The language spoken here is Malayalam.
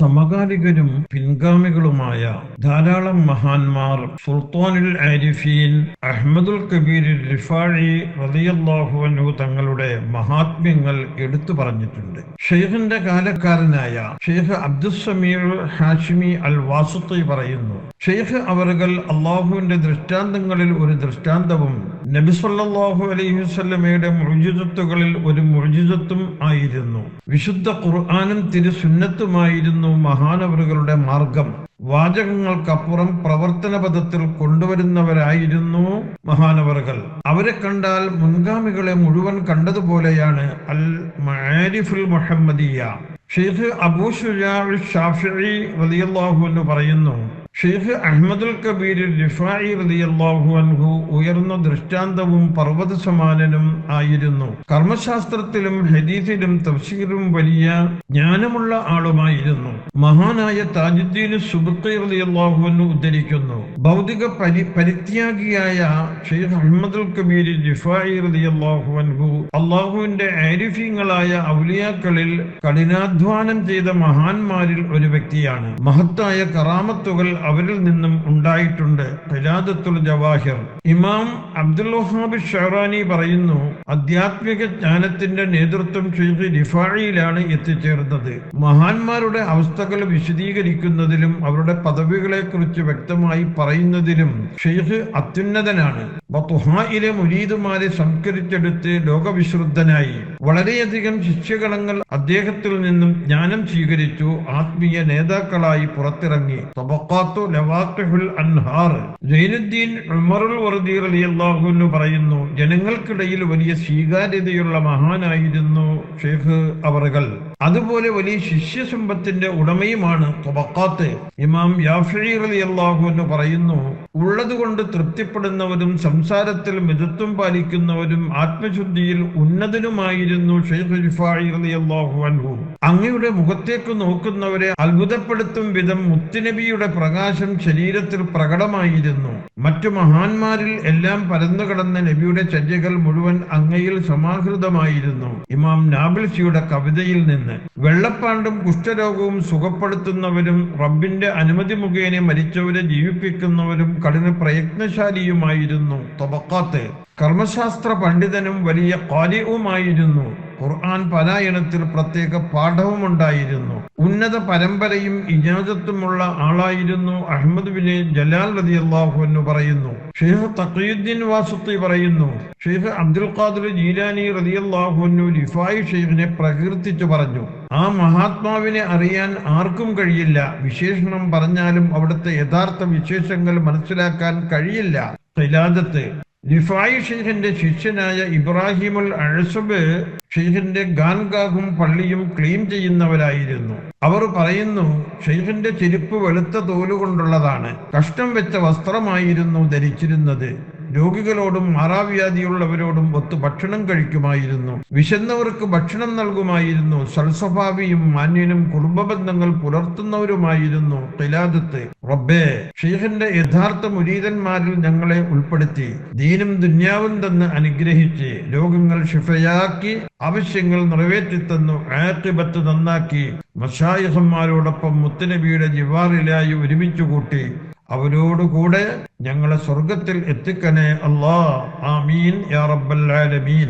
സമകാലികരും പിൻഗാമികളുമായ ധാരാളം മഹാന്മാർ സുൽത്താനുൽ ആരിഫീൻ അഹമ്മദുൽ കബീർ റിഫാഴി റളിയല്ലാഹു അൻഹു തങ്ങളുടെ മഹാത്മ്യങ്ങൾ എടുത്തു പറഞ്ഞിട്ടുണ്ട്. ഷെയ്ഖിന്റെ കാലക്കാരനായ ഷെയ്ഖ് അബ്ദുസമീർ ഹാഷിമി അൽ വാസുത്തി പറയുന്നു ഷെയ്ഖ് അവറുകൾ അള്ളാഹുവിന്റെ ദൃഷ്ടാന്തങ്ങളിൽ ഒരു ദൃഷ്ടാന്തവും നബിസല്ലാഹു അലൈഹി വസ്ലമയുടെ മുഴുജിതത്തുകളിൽ ഒരു മുഴുജിതത്വം ആയിരുന്നു. വിശുദ്ധ ഖുർആാനും തിരുസുന്നത്തുമായിരുന്നു മഹാനവറുകളുടെ മാർഗം. വാചകങ്ങൾക്കപ്പുറം പ്രവർത്തന പദത്തിൽ കൊണ്ടുവരുന്നവരായിരുന്നു മഹാനവറുകൾ. അവരെ കണ്ടാൽ മുൻഗാമികളെ മുഴുവൻ കണ്ടതുപോലെയാണ് അൽ മാരിഫുൽ മുഹമ്മദിയ. ഷെയ്ഖ് അബൂ ഷുജാ ഷാഫിഈ എന്ന് പറയുന്നു ഷെയ്ഖ് അഹമ്മദുൽ കബീർ റിഫായി റളിയല്ലാഹു അൻഹു ഉയർന്ന ദൃഷ്ടാന്തവും പർവത സമാനനും ആയിരുന്നു. കർമ്മശാസ്ത്രത്തിലും ഹദീസിലും തഫ്സീറും വലിയ ജ്ഞാനമുള്ള ആളുമായിരുന്നു. മഹാനായ താജുദ്ദീൻ സുബുഖി റളിയല്ലാഹു അൻഹു ഉദ്ധരിക്കുന്നു. ഭൗതിക പരി പരിത്യാഗിയായ ഷെയ്ഖ് അഹമ്മദുൽ കബീർ റിഫായി റളിയല്ലാഹു അൻഹു അള്ളാഹുവിന്റെ ആരിഫീങ്ങളായ ഔലിയാക്കളിൽ കഠിനാധ്വാനം ചെയ്ത മഹാന്മാരിൽ ഒരു വ്യക്തിയാണ്. മഹത്തായ കറാമത്തുകൾ അവരിൽ നിന്നും ഉണ്ടായിട്ടുണ്ട് തജാദത്തുൽ ജവാഹിർ. ഇമാം അബ്ദുൽ വഹാബ് ഷഹറാനി പറയുന്നു ആധ്യാത്മിക ജ്ഞാനത്തിന്റെ നേതൃത്വം ഷെയ്ഖ് ലിഫായിലാണ് എത്തിച്ചേർന്നത്. മഹാന്മാരുടെ അവസ്ഥകൾ വിശദീകരിക്കുന്നതിലും അവരുടെ പദവികളെ കുറിച്ച് വ്യക്തമായി പറയുന്നതിലും ഷെയ്ഖ് അത്യുന്നതനാണ്. ബത്തുഹായിലെ മുരീദുമാരെ സംസ്കരിച്ചെടുത്ത് ലോകവിശ്രുദ്ധനായി വളരെയധികം ശിഷ്യഗണങ്ങൾ അദ്ദേഹത്തിൽ നിന്നും ജ്ഞാനം സ്വീകരിച്ചു. ആത്മീയ നേതാക്കളായി പുറത്തിറങ്ങി. തബക്കാത്തു പറയുന്നു ജനങ്ങൾക്കിടയിൽ വലിയ സ്വീകാര്യതയുള്ള മഹാനായിരുന്നു ഷെയ്ഖ് അവറുകൾ. അതുപോലെ വലിയ ശിഷ്യസമ്പത്തിന്റെ ഉടമയുമാണ് ഇമാം യാഫി റളിയല്ലാഹു എന്ന് പറയുന്നു ഉള്ളതുകൊണ്ട് തൃപ്തിപ്പെടുന്നവരും സംസാരത്തിൽ മിതത്വം പാലിക്കുന്നവരും ആത്മശുദ്ധിയിൽ ഉന്നതനുമായിരുന്നു അൻഹു. അങ്ങയുടെ മുഖത്തേക്ക് നോക്കുന്നവരെ അത്ഭുതപ്പെടുത്തും വിധം മുത്തുനബിയുടെ പ്രകാശം ശരീരത്തിൽ പ്രകടമായിരുന്നു. മറ്റു മഹാന്മാരിൽ എല്ലാം പരന്നു കിടന്ന നബിയുടെ ചര്യകൾ മുഴുവൻ അങ്ങയിൽ സമാഹൃതമായിരുന്നു. ഇമാം നാബിൾസിയുടെ കവിതയിൽ നിന്ന് വെള്ളപ്പാണ്ടും കുഷ്ഠരോഗവും സുഖപ്പെടുത്തുന്നവരും റബ്ബിന്റെ അനുമതി മുഖേന മരിച്ചവരെ ജീവിപ്പിക്കുന്നവരും കഠിന പ്രയത്നശാലിയുമായിരുന്നു തൊബക്കാത്ത്. കർമ്മശാസ്ത്ര പണ്ഡിതനും വലിയ കാര്യവുമായിരുന്നു ഖുർആൻ പാരായണത്തിൽ പ്രത്യേക പാഠവും ഉണ്ടായിരുന്നു. ഉന്നത പരമ്പരയും ഇജാജത്തുമുള്ള ആളായിരുന്നു അഹമ്മദ് ബിൻ ജലാൽ റതി അള്ളാഹു എന്ന് പറയുന്നു. ഷെയ്ഖ് തഖീദ്ദീൻ വാസുത്തി പറയുന്നു ഷെയ്ഖ് അബ്ദുൽ ഖാദിർ ജീലാനി റതി അള്ളാഹുനു ലിഫായി ഷെയ്ഖിനെ പ്രകീർത്തിച്ചു പറഞ്ഞു. ആ മഹാത്മാവിനെ അറിയാൻ ആർക്കും കഴിയില്ല. വിശേഷണം പറഞ്ഞാലും അവിടുത്തെ യഥാർത്ഥ വിശേഷങ്ങൾ മനസ്സിലാക്കാൻ കഴിയില്ല. ഖിലാദത്ത് റിഫായി ഷെയ്ഖിന്റെ ശിഷ്യനായ ഇബ്രാഹിമുൽ അഴസബ് ഷെയ്ഖിന്റെ ഗാൻഗാഹും പള്ളിയും ക്ലീൻ ചെയ്യുന്നവരായിരുന്നു. അവർ പറയുന്നു ഷെയ്ഖിന്റെ ചെരുപ്പ് വെളുത്ത തോലുകൊണ്ടുള്ളതാണ്. കഷ്ടം വെച്ച വസ്ത്രമായിരുന്നു ധരിച്ചിരുന്നത്. രോഗികളോടും മാറാവ്യാധിയുള്ളവരോടും ഒത്തു ഭക്ഷണം കഴിക്കുമായിരുന്നു. വിശന്നവർക്ക് ഭക്ഷണം നൽകുമായിരുന്നു. സൽസ്വഭാവിയും മാന്യനും കുടുംബ ബന്ധങ്ങൾ പുലർത്തുന്നവരുമായിരുന്നു കിലാദത്ത് റബ്ബേ ഷെയ്ഖിന്റെ യഥാർത്ഥ മുരീതന്മാരിൽ ഞങ്ങളെ ഉൾപ്പെടുത്തി. ദീനും ദുന്യാവും തന്ന് അനുഗ്രഹിച്ച് രോഗങ്ങൾ ഷിഫയാക്കി ആവശ്യങ്ങൾ നിറവേറ്റിത്തന്നു ആക്കിബത്ത് നന്നാക്കി. മഷായിഹന്മാരോടൊപ്പം മുത്തനബിയുടെ ജിവാറിലായി ഒരുമിച്ചു കൂട്ടി അവരോടുകൂടെ ഞങ്ങളെ സ്വർഗത്തിൽ എത്തിക്കണേ അള്ളാ ആമീൻ. യാ റബ്ബൽ ആലമീൻ.